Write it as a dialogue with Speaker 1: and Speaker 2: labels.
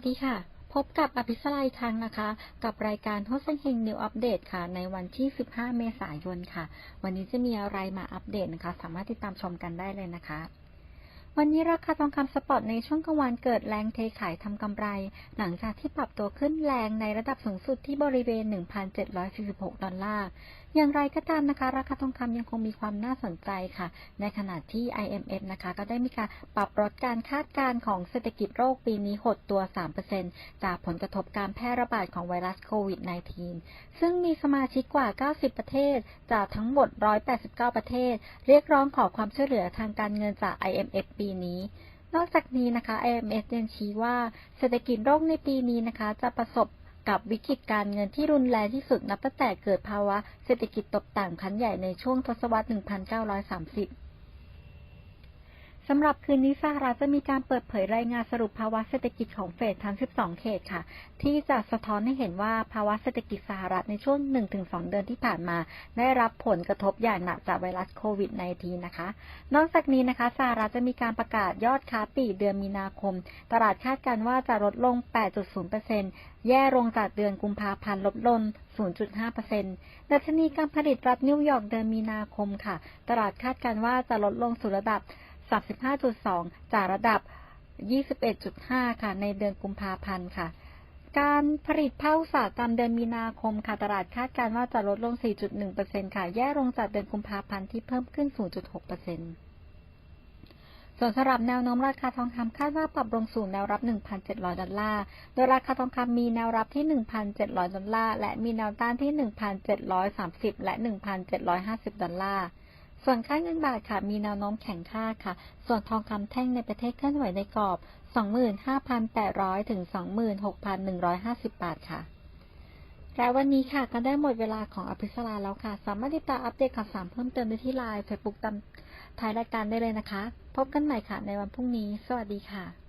Speaker 1: วัสดีค่ะ พบกับอภิสไลอีกครั้งนะคะ กับรายการโฮสเฮงนิวอัปเดตค่ะ ในวันที่ 15 เมษายนค่ะ วันนี้จะมีอะไรมาอัปเดตนะคะ สามารถติดตามชมกันได้เลยนะคะ วันนี้ราคาทองคำสปอตในช่วงกลางวันเกิดแรงเทขายทำกำไร หลังจากที่ปรับตัวขึ้นแรงในระดับสูงสุดที่บริเวณ 1,746 ดอลลาร์ อย่างไรก็ตามนะคะ ราคาทองคำยังคงมีความน่าสนใจค่ะ ในขณะที่ IMF นะคะ ก็ได้มีการปรับลดการคาดการณ์ของเศรษฐกิจโลกปีนี้หดตัว 3%จากผลกระทบการแพร่ระบาดของไวรัสโควิด -19 ซึ่งมีสมาชิกกว่า 90 ประเทศ จากทั้งหมด 189 ประเทศ เรียกร้องขอความช่วยเหลือทางการเงินจาก IMF ปีนี้ นอกจากนี้นะคะ IMF ยังชี้ว่าเศรษฐกิจโลกในปีนี้นะคะ จะประสบกับวิกฤตการเงินที่รุนแรงที่สุดนับตั้งแต่เกิดภาวะเศรษฐกิจตกต่ำครั้งใหญ่ในช่วงทศวรรษ 1930 สำหรับคืนนี้สหรัฐจะมีการเปิดเผยรายงานสรุปภาวะเศรษฐกิจของเฟดทั้ง 12 เขตค่ะ ที่จะสะท้อนให้เห็นว่าภาวะเศรษฐกิจสหรัฐในช่วง 1-2 เดือนที่ผ่านมา ได้รับผลกระทบอย่างหนักจากไวรัสโควิด -19 นะคะ นอกจากนี้นะคะสหรัฐจะมีการประกาศยอดค้าปลีกเดือนมีนาคม ตลาดคาดการณ์ว่าจะลดลง 8.0%แย่ลงจากเดือนกุมภาพันธ์ลดลง0.5%ดัชนีการผลิตรัฐนิวยอร์กเดือนมีนาคมค่ะ ตลาดคาดการณ์ว่าจะลดลงสู่ระดับ 35.2 จากระดับ 21.5 ค่ะ ในเดือนกุมภาพันธ์ค่ะ การผลิตภาคอุตสาหกรรมเดือนมีนาคมค่ะ ตลาดคาดการณ์ว่าจะลดลง 4.1%ค่ะ แย่ลงจากเดือนกุมภาพันธ์ที่เพิ่มขึ้น 0.6%ส่วนสำหรับแนวโน้มราคาทองคำคาดว่าปรับลงสู่แนวรับ 1,700 ดอลลาร์ โดยราคาทองคำมีแนวรับที่ 1,700 ดอลลาร์ และมีแนวต้านที่ 1,730 และ 1,750 ดอลลาร์ ส่วนค่าเงินบาทค่ะมีแนวโน้มแข็งค่าค่ะ ส่วนทองคำแท่งในประเทศเคลื่อนไหวในกรอบ 25,800 ถึง 26,150 บาทค่ะและวันนี้ค่ะก็ได้หมดเวลาของอภิสราแล้วค่ะ สามารถติดตามอัปเดตข่าวสารเพิ่มเติมได้ที่ไลน์เฟซบุ๊กตามท้ายรายการได้เลยนะคะ พบกันใหม่ค่ะในวันพรุ่งนี้ สวัสดีค่ะ